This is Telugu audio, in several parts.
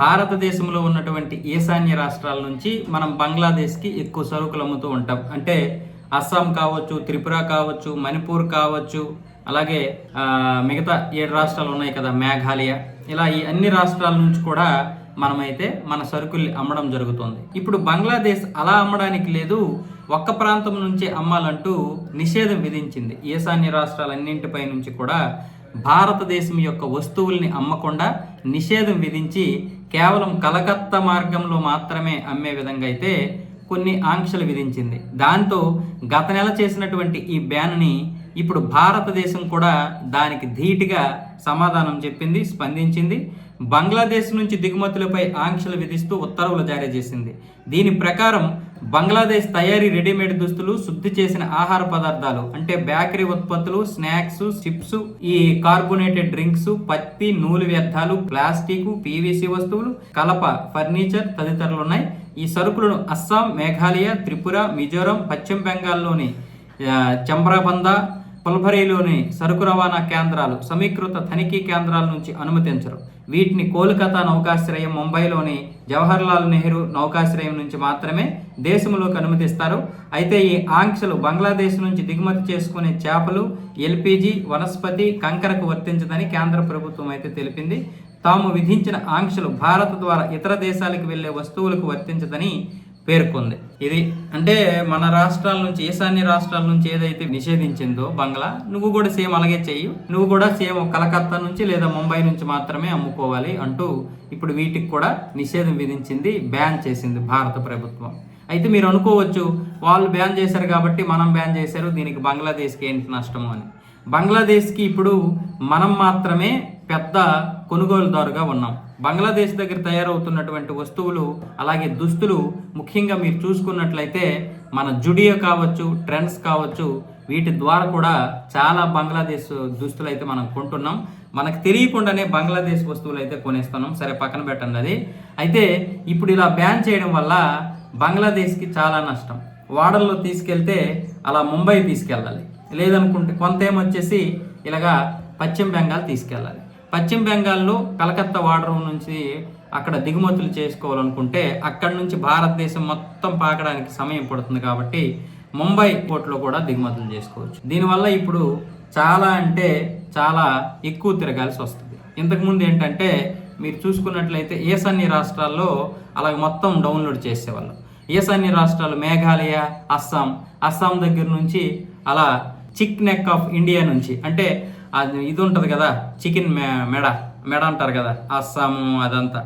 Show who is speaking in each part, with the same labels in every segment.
Speaker 1: భారతదేశంలో ఉన్నటువంటి ఈశాన్య రాష్ట్రాల నుంచి మనం బంగ్లాదేశ్కి ఎక్కువ సరుకులు అమ్ముతూ ఉంటాం. అంటే అస్సాం కావచ్చు త్రిపుర కావచ్చు మణిపూర్ కావచ్చు అలాగే మిగతా ఏడు రాష్ట్రాలు ఉన్నాయి కదా మేఘాలయ. ఇలా ఈ అన్ని రాష్ట్రాల నుంచి కూడా మనమైతే మన సరుకుల్ని అమ్మడం జరుగుతుంది. ఇప్పుడు బంగ్లాదేశ్ అలా అమ్మడానికి లేదు ఒక్క ప్రాంతం నుంచి అమ్మాలంటూ నిషేధం విధించింది. ఈశాన్య రాష్ట్రాలన్నింటిపై నుంచి కూడా భారతదేశం యొక్క వస్తువుల్ని అమ్మకుండా నిషేధం విధించి కేవలం కలకత్తా మార్గంలో మాత్రమే అమ్మే విధంగా అయితే కొన్ని ఆంక్షలు విధించింది. దాంతో గత నెల చేసినటువంటి ఈ బ్యాన్ని ఇప్పుడు భారతదేశం కూడా దానికి ధీటుగా సమాధానం చెప్పింది స్పందించింది. బంగ్లాదేశ్ నుంచి దిగుమతులపై ఆంక్షలు విధిస్తూ ఉత్తర్వులు జారీ చేసింది. దీని ప్రకారం బంగ్లాదేశ్ తయారీ రెడీమేడ్ దుస్తులు శుద్ధి చేసిన ఆహార పదార్థాలు అంటే బేకరీ ఉత్పత్తులు స్నాక్స్ చిప్స్ ఈ కార్బోనేటెడ్ డ్రింక్స్ పత్తి నూలు వ్యర్థాలు ప్లాస్టిక్ పీవీసీ వస్తువులు కలప ఫర్నిచర్ తదితరులు ఉన్నాయి. ఈ సరుకులను అస్సాం మేఘాలయ త్రిపుర మిజోరం పశ్చిమ బెంగాల్లోని చంబ్రాబంద పుల్భరిలోని సరుకు రవాణా కేంద్రాలు సమీకృత తనిఖీ కేంద్రాల నుంచి అనుమతించరు. వీటిని కోల్కతా నౌకాశ్రయం ముంబైలోని జవహర్లాల్ నెహ్రూ నౌకాశ్రయం నుంచి మాత్రమే దేశంలోకి అనుమతిస్తారు. అయితే ఈ ఆంక్షలు బంగ్లాదేశ్ నుంచి దిగుమతి చేసుకునే చేపలు ఎల్పిజి వనస్పతి కంకరకు వర్తించదని కేంద్ర ప్రభుత్వం అయితే తెలిపింది. తాము విధించిన ఆంక్షలు భారత్ ద్వారా ఇతర దేశాలకు వెళ్ళే వస్తువులకు వర్తించదని పేర్కొంది. ఇది అంటే మన రాష్ట్రాల నుంచి ఈశాన్య రాష్ట్రాల నుంచి ఏదైతే నిషేధించిందో బంగ్లా నువ్వు కూడా సేమ్ అలాగే చెయ్యి. నువ్వు కూడా సేమ్ కలకత్తా నుంచి లేదా ముంబై నుంచి మాత్రమే అమ్ముకోవాలి అంటూ ఇప్పుడు వీటికి కూడా నిషేధం విధించింది బ్యాన్ చేసింది భారత ప్రభుత్వం. అయితే మీరు అనుకోవచ్చు వాళ్ళు బ్యాన్ చేశారు కాబట్టి మనం బ్యాన్ చేశారు దీనికి బంగ్లాదేశ్కి ఏంటి నష్టము అని. బంగ్లాదేశ్కి ఇప్పుడు మనం మాత్రమే పెద్ద కొనుగోలుదారుగా ఉన్నాం. బంగ్లాదేశ్ దగ్గర తయారవుతున్నటువంటి వస్తువులు అలాగే దుస్తులు ముఖ్యంగా మీరు చూసుకున్నట్లయితే మన జుడియో కావచ్చు ట్రెండ్స్ కావచ్చు వీటి ద్వారా కూడా చాలా బంగ్లాదేశ్ దుస్తులు అయితే మనం కొంటున్నాం. మనకు తెలియకుండానే బంగ్లాదేశ్ వస్తువులు అయితే కొనేస్తున్నాం. సరే పక్కన పెట్టండి అది. అయితే ఇప్పుడు ఇలా బ్యాన్ చేయడం వల్ల బంగ్లాదేశ్కి చాలా నష్టం. వాడల్లో తీసుకెళ్తే అలా ముంబై తీసుకెళ్ళాలి. లేదనుకుంటే కొంత ఏమొచ్చేసి ఇలాగా పశ్చిమ బెంగాల్ తీసుకెళ్ళాలి. పశ్చిమ బెంగాల్లో కలకత్తా వాడర్ నుంచి అక్కడ దిగుమతులు చేసుకోవాలనుకుంటే అక్కడి నుంచి భారతదేశం మొత్తం పాకడానికి సమయం పడుతుంది కాబట్టి ముంబై పోర్ట్లో కూడా దిగుమతులు చేసుకోవచ్చు. దీనివల్ల ఇప్పుడు చాలా అంటే చాలా ఎక్కువ తిరగాల్సి వస్తుంది. ఇంతకుముందు ఏంటంటే మీరు చూసుకున్నట్లయితే ఈశాన్య రాష్ట్రాల్లో అలాగే మొత్తం డౌన్లోడ్ చేసేవాళ్ళు. ఈశాన్య రాష్ట్రాలు మేఘాలయ అస్సాం అస్సాం దగ్గర నుంచి అలా చిక్ నెక్ ఆఫ్ ఇండియా నుంచి అంటే అది ఇది ఉంటుంది కదా చికెన్ మె మెడ మెడ అంటారు కదా అస్సాము అదంతా.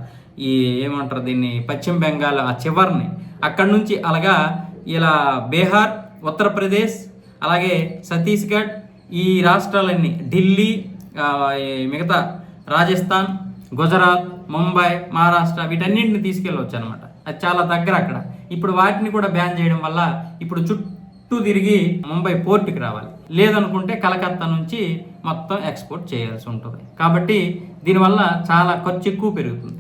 Speaker 1: ఈ ఏమంటారు దీన్ని పశ్చిమ బెంగాల్ ఆ చివరిని. అక్కడ నుంచి అలాగా ఇలా బీహార్ ఉత్తరప్రదేశ్ అలాగే ఛత్తీస్గఢ్ ఈ రాష్ట్రాలన్నీ ఢిల్లీ ఈ మిగతా రాజస్థాన్ గుజరాత్ ముంబై మహారాష్ట్ర వీటన్నింటిని తీసుకెళ్ళవచ్చు అనమాట అది చాలా దగ్గర అక్కడ. ఇప్పుడు వాటిని కూడా బ్యాన్ చేయడం వల్ల ఇప్పుడు చుట్టూ తిరిగి ముంబై పోర్టుకి రావాలి. లేదనుకుంటే కలకత్తా నుంచి మొత్తం ఎక్స్పోర్ట్ చేయాల్సి ఉంటుంది. కాబట్టి దీనివల్ల చాలా ఖర్చు ఎక్కువ పెరుగుతుంది.